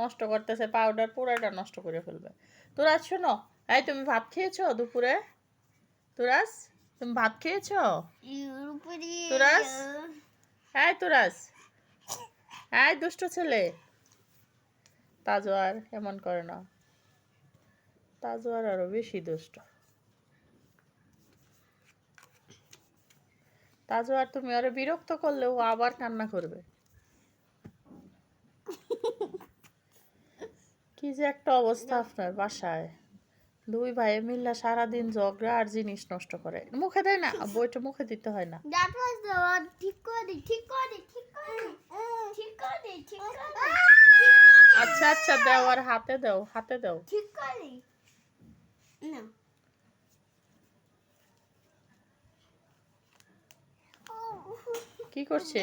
নষ্ট করতেছে পাউডার পুরাটা নষ্ট করে ফেলবে। তোরাজ শোনো এই তুমি ভাত খেয়েছো দুপুরে? তোরাজ তুমি ভাত খেয়েছো? তুরাস? এই তোরাজ এই দুষ্ট ছেলে। তাজোয়ার এমন করে না। তাজোয়ার আরও বেশি দুষ্ট। তাজোয়ার তুমি আরও বিরক্ত করলে ও আবার কান্না করবে। কি যে একটা অবস্থা আপনার বাসায়? দুই ভাই মিল্লা সারাদিন ঝগড়া আর জিনিস নষ্ট করে। মুখে দেয় না? বইটা মুখে দিতে হয় না। আচ্ছা আচ্ছা দাও আর হাতে দাও হাতে দাও। ঠিক করে না। কি করছে?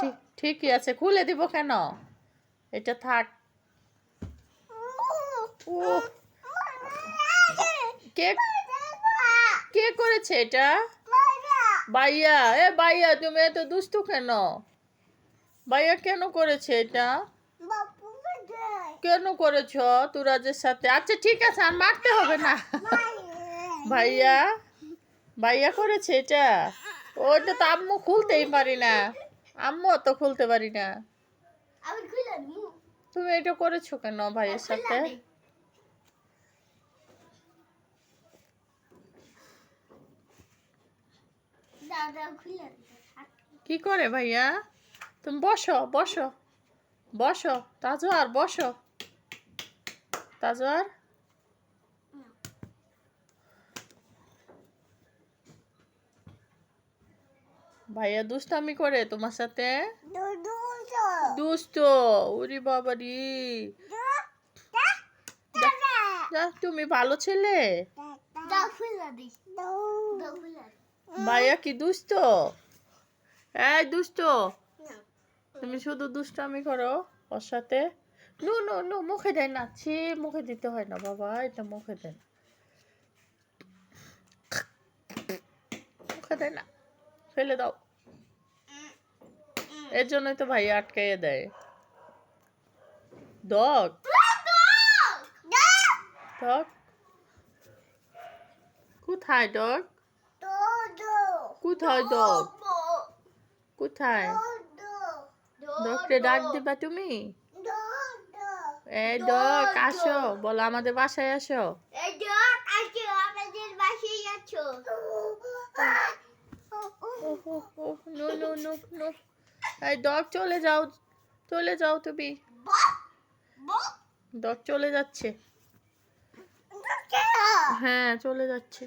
ঠিক ঠিকই আছে। খুলে দিব কেন? এটা থাক। ও কে কে করেছে এটা? বাইয়া এ বাইয়া তুমি এত দুষ্টু কেন? বাইয়া কেন করেছে এটা? কেন করেছ তুরাজের সাথে? আচ্ছা ঠিক আছে আর মারতে হবে না। ভাইয়া ভাইয়া করেছে এটা? ওইটা তো আম্মু খুলতেই পারি না। আম্মু তো খুলতে পারি না। তুমি এটা করেছ কেন ভাইয়ের সাথে? কি করে ভাইয়া? তুমি বসো বসো বসো তাজোয়ার বসো। তাজোয়ার ভাইয়া দুষ্টামি করে তোমার সাথে? দুষ্ট উরি বাবারি। তুমি ভালো ছেলে? ভাইয়া কি দুষ্ট? এই দুষ্ট। তুমি শুধু দুষ্টামি করো ওর সাথে। নো নো নো মুখে দেয় না। ছি মুখে দিতে হয় না বাবা এটা মুখে দেয় না মুখে দেয় না ফেলে দাও। এর জন্যই তো ভাই আটকাইয়ে দেয়। ডগ ডগ কোথায় ডগ কোথায় ডগ কোথায়? ডগকে ডাক দিবা তুমি? এই ডগ আসো, বলো আমাদের বাসায় আসো। এই ডগ চলে যাও চলে যাও তুমি। ডগ চলে যাচ্ছে। হ্যাঁ চলে যাচ্ছে।